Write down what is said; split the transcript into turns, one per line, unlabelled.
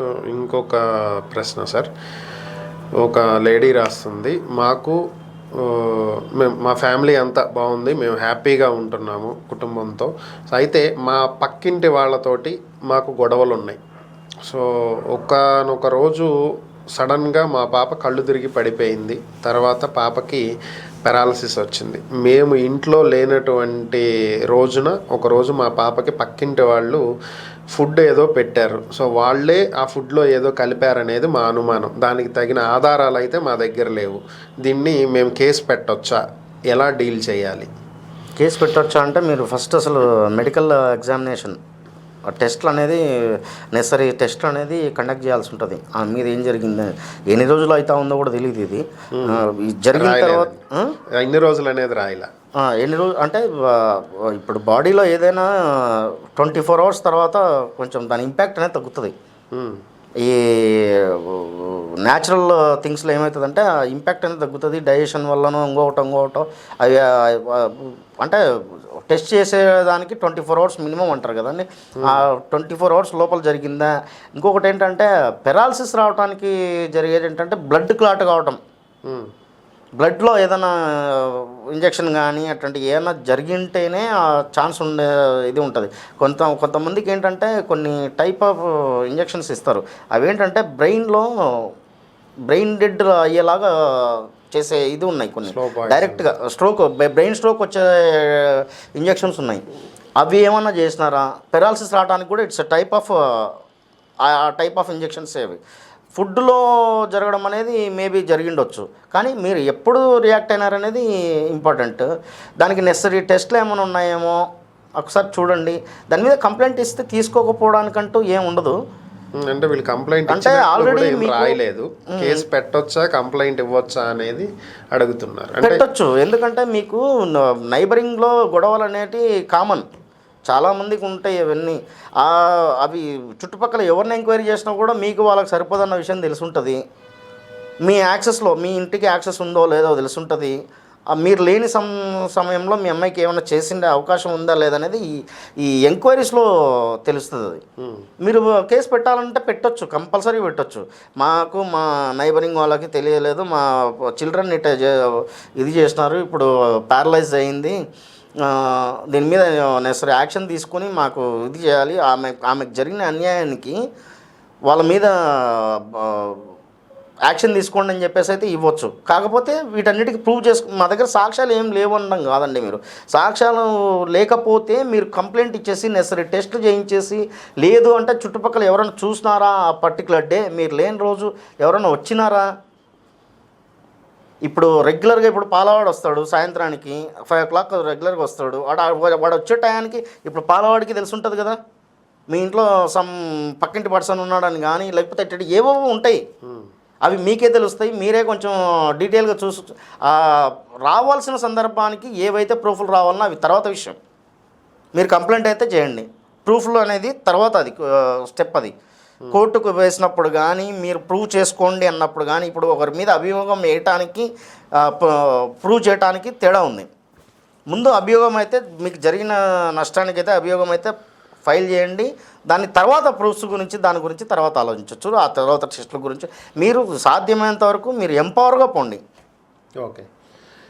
So ఇంకొక ప్రశ్న sir. ఒక లేడీ రాస్తుంది. మాకు మేము మా ఫ్యామిలీ అంతా బాగుంది. మేము హ్యాపీగా ఉంటున్నాము కుటుంబంతో. అయితే మా పక్కింటి వాళ్ళతోటి మాకు గొడవలు ఉన్నాయి సో ఒకనొక రోజు సడన్గా మా పాప కళ్ళు తిరిగి పడిపోయింది. తర్వాత పాపకి పెరాలసిస్ వచ్చింది. మేము ఇంట్లో లేనటువంటి రోజున ఒకరోజు మా పాపకి పక్కింటి వాళ్ళు ఫుడ్ ఏదో పెట్టారు. సో వాళ్ళే ఆ ఫుడ్లో ఏదో కలిపారనేది మా అనుమానం. దానికి తగిన ఆధారాలు అయితే మా దగ్గర లేవు. దీన్ని మేము కేసు పెట్టొచ్చా? ఎలా డీల్ చేయాలి?
కేసు పెట్టొచ్చా అంటే మీరు ఫస్ట్ అసలు మెడికల్ ఎగ్జామినేషన్ టెస్ట్లు అనేది నెసరీ టెస్ట్ అనేది కండక్ట్ చేయాల్సి ఉంటుంది. ఆ మీద ఏం జరిగింది ఎన్ని రోజులు అవుతా ఉందో కూడా తెలియదు ఇది. జరిగిన తర్వాత?
ఎన్ని రోజులు అనేది రాయలా?
ఎన్ని రోజులు అంటే ఇప్పుడు బాడీలో ఏదైనా ట్వంటీ ఫోర్ అవర్స్ తర్వాత కొంచెం దాని ఇంపాక్ట్ అనేది తగ్గుతుంది. ఈ న్యాచురల్ థింగ్స్లో ఏమవుతుందంటే ఇంపాక్ట్ అనేది తగ్గుతుంది. డైజెషన్ వల్లనో ఇంకొకటి ఇంకొకటో అవి అంటే టెస్ట్ చేసేదానికి ట్వంటీ ఫోర్ అవర్స్ మినిమం అంటారు కదండి. ఆ ట్వంటీ ఫోర్ అవర్స్ లోపల జరిగిందా? ఇంకొకటి ఏంటంటే పెరాలసిస్ రావడానికి జరిగేది ఏంటంటే బ్లడ్ క్లాట్ కావటం. బ్లడ్లో ఏదైనా ఇంజెక్షన్ కానీ అట్లాంటి ఏదైనా జరిగింటేనే ఆ ఛాన్స్ ఉండే ఇది ఉంటుంది. కొంత కొంతమందికి ఏంటంటే కొన్ని టైప్ ఆఫ్ ఇంజెక్షన్స్ ఇస్తారు. అవేంటంటే బ్రెయిన్లో బ్రెయిన్ డెడ్ అయ్యేలాగా చేసే ఇది ఉన్నాయి కొన్ని. డైరెక్ట్గా స్ట్రోక్ బ్రెయిన్ స్ట్రోక్ వచ్చే ఇంజెక్షన్స్ ఉన్నాయి. అవి ఏమన్నా చేసినారా? పెరాలసిస్ రావడానికి కూడా ఇట్స్ టైప్ ఆఫ్ ఆ టైప్ ఆఫ్ ఇంజెక్షన్స్ ఏవి ఫుడ్లో జరగడం అనేది మేబీ జరిగిండొచ్చు. కానీ మీరు ఎప్పుడు రియాక్ట్ అయినారనేది ఇంపార్టెంట్. దానికి నెసరీ టెస్ట్లు ఏమైనా ఉన్నాయేమో ఒకసారి చూడండి. దాని మీద కంప్లైంట్ ఇస్తే తీసుకోకపోవడానికంటూ ఏం ఉండదు.
అంటే వీళ్ళు కంప్లైంట్
అంటే
ఆల్రెడీ రాయలేదు. కేసు పెట్టొచ్చా కంప్లైంట్ ఇవ్వచ్చా అనేది అడుగుతున్నారు.
పెట్టొచ్చు. ఎందుకంటే మీకు నైబరింగ్లో గొడవలు అనేటి కామన్. చాలామందికి ఉంటాయి ఇవన్నీ. అవి చుట్టుపక్కల ఎవరిని ఎంక్వైరీ చేసినా కూడా మీకు వాళ్ళకి సరిపోదన్న విషయం తెలుసుంటుంది. మీ యాక్సెస్లో మీ ఇంటికి యాక్సెస్ ఉందో లేదో తెలుసుంటుంది. మీరు లేని సమ సమయంలో మీ అమ్మాయికి ఏమైనా చేసిండే అవకాశం ఉందా లేదనేది ఈ ఈ ఎంక్వైరీస్లో తెలుస్తుంది. మీరు కేసు పెట్టాలంటే పెట్టొచ్చు కంపల్సరీ పెట్టొచ్చు. మాకు మా నైబరింగ్ వాళ్ళకి తెలియలేదు మా చిల్డ్రన్ ఇట ఇది చేసినారు ఇప్పుడు ప్యారలైజ్ అయింది. దీని మీద నెసరీ యాక్షన్ తీసుకొని మాకు ఇది చేయాలి. ఆమె ఆమెకు జరిగిన అన్యాయానికి వాళ్ళ మీద యాక్షన్ తీసుకోండి అని చెప్పేసి అయితే ఇవ్వచ్చు. కాకపోతే వీటన్నిటికి ప్రూవ్ చేసుకు మా దగ్గర సాక్ష్యాలు ఏం లేవు అనడం కాదండి మీరు. సాక్ష్యాలు లేకపోతే మీరు కంప్లైంట్ ఇచ్చేసి నెసరీ టెస్ట్లు చేయించేసి లేదు అంటే చుట్టుపక్కల ఎవరైనా చూసినారా ఆ పర్టికులర్ డే? మీరు లేని రోజు ఎవరైనా వచ్చినారా? ఇప్పుడు రెగ్యులర్గా ఇప్పుడు పాలవాడు వస్తాడు సాయంత్రానికి ఫైవ్ ఓ క్లాక్ రెగ్యులర్గా వస్తాడు. వాడు వాడు వచ్చే టయానికి ఇప్పుడు పాలవాడికి తెలిసి ఉంటుంది కదా. మీ ఇంట్లో సమ్ పక్కింటి పర్సన్ ఉన్నాడని కానీ లేకపోతే ఇట్ట ఏవో ఉంటాయి. అవి మీకే తెలుస్తాయి. మీరే కొంచెం డీటెయిల్గా చూసు రావాల్సిన సందర్భానికి ఏవైతే ప్రూఫ్లు రావాలన్నా అవి తర్వాత విషయం. మీరు కంప్లైంట్ అయితే చేయండి. ప్రూఫ్లు అనేది తర్వాత అది స్టెప్ అది. కోర్టుకు వేసినప్పుడు కానీ మీరు ప్రూవ్ చేసుకోండి అన్నప్పుడు కానీ ఇప్పుడు ఒకరి మీద అభియోగం వేయటానికి ప్రూవ్ చేయటానికి తేడా ఉంది. ముందు అభియోగం అయితే మీకు జరిగిన నష్టానికైతే అభియోగం అయితే ఫైల్ చేయండి. దాని తర్వాత ప్రూఫ్స్ గురించి దాని గురించి తర్వాత ఆలోచించవచ్చు ఆ తర్వాత టెస్టుల గురించి మీరు సాధ్యమైనంత వరకు మీరు ఎంపవర్గా పోండి.
ఓకే.